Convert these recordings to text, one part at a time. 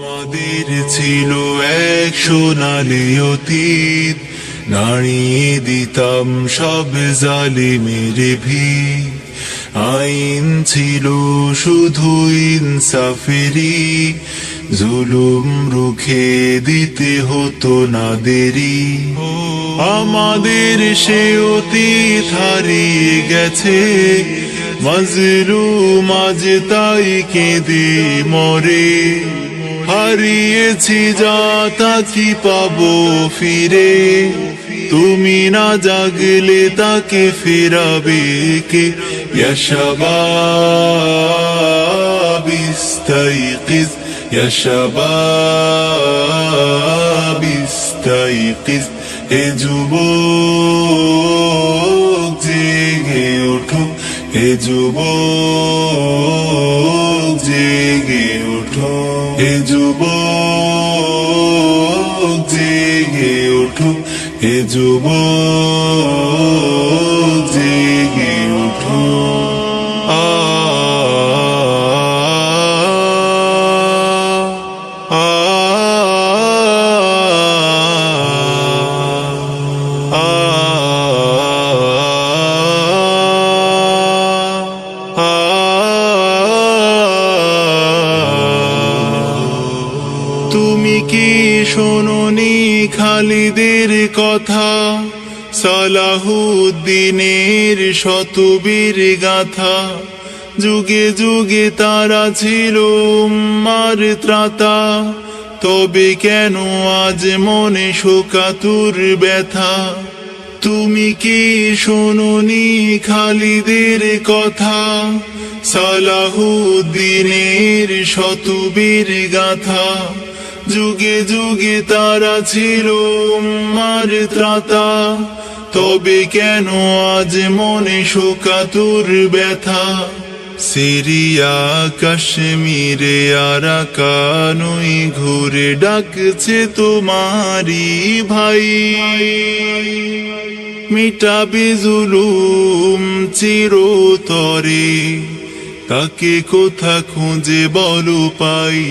আমাদের ছিল এক সোনালি অতীত। নাড়িয়ে দিতাম সব জালিমের ভিড় আইন ছিল শুধু ইনসাফেরি জুলুম রুখে দিতে হতো না দেরি। আমাদের সে অতীত হারিয়ে গেছে। মজলু মাঝ তাই কেঁদে মরে। হারিয়েছি যা তা কি পাবো ফিরে তুমি না জাগলে তাকে ফেরাবে কে يا شباب استيقظ يا شباب استيقظ এ যুবক জেগে ওঠো এ যুবক জেগে ওঠো যুব জেগে ওঠো হে যুবক কি শোনি খালিদের কথা? সালাহুদ্দিনের শতবীর গাথা। যুগে যুগে তারা ছিল মার ত্রাতা। তবে কেন আজ মনে শোকাতুর ব্যথা? তুমি কি শোনি খালিদের কথা? সালাহুদ্দিনের শতবীর গাথা। যুগে যুগে তারা ছিল মার ত্রাতা। তবে কেন আজ মনে শোকাতুর ব্যথা? সিরিয়া, কাশ্মীরে, আরাকানুই ঘুরে ডাকছে তোমারি ভাই। মিটাবে জুলুম চিরতরে তাকে কোথা খুঁজে বলো পাই।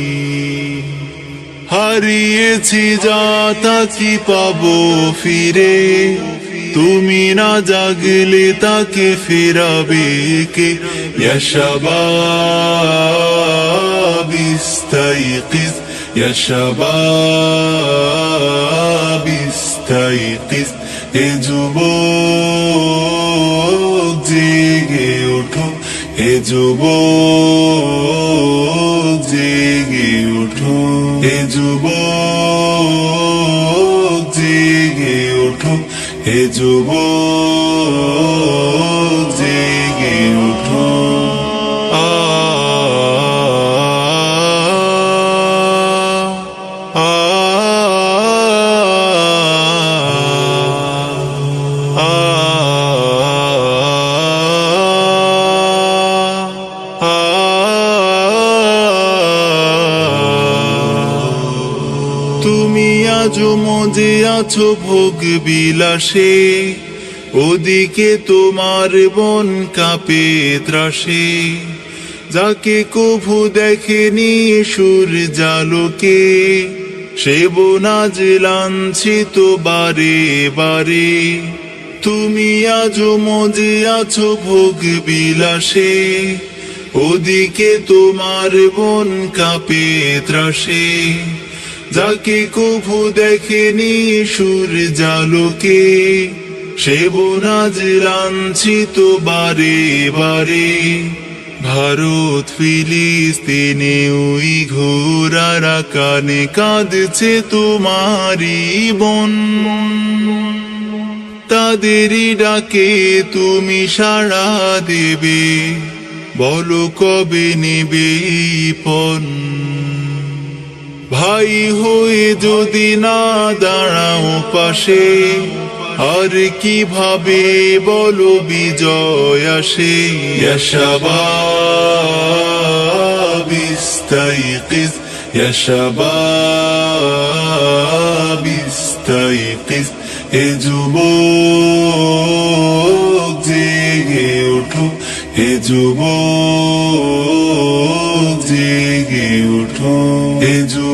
হারিয়েছি যা তা কি পাবো ফিরে তুমি না জাগলে তাকে ফেরাবে কে يا شباب استيقظ يا شباب استيقظ এ যুবক জেগে ওঠো, এ যুবক জেগে ওঠো, এ যুবক জেগে ওঠো, এ যুবক জেগে ওঠো। আ আ তুমি আজো মজে আছো ভোগ বিলাসে। ওদিকে তোমার বন কাপে ত্রাসে। যাকে কভু দেখেনি সুর জালোকে, সে বোনাজ লাঞ্ছিত বারে বারে। তুমি আজো মজে আছো ভোগ বিলাসে, ওদিকে তোমার বন কাপে ত্রাসে। যাকে কভু দেখেনি সুর জালোকে সে বোনাজ লাঞ্ছিত বারে বারে। ভারত, ফিলিস্তিনে ওই ঘোরারা কানে কাঁদছে তোমারি বন। তাদেরই ডাকে তুমি সাড়া দেবে, বলো কবে নেবে পণ ভাই হয়ে যদি না দাঁড়াও পাশে আর কিভাবে বলো বিজয় আসে يا شباب استيقظ يا شباب استيقظ এ যুবক জেগে ওঠো এ যুবক জেগে ওঠো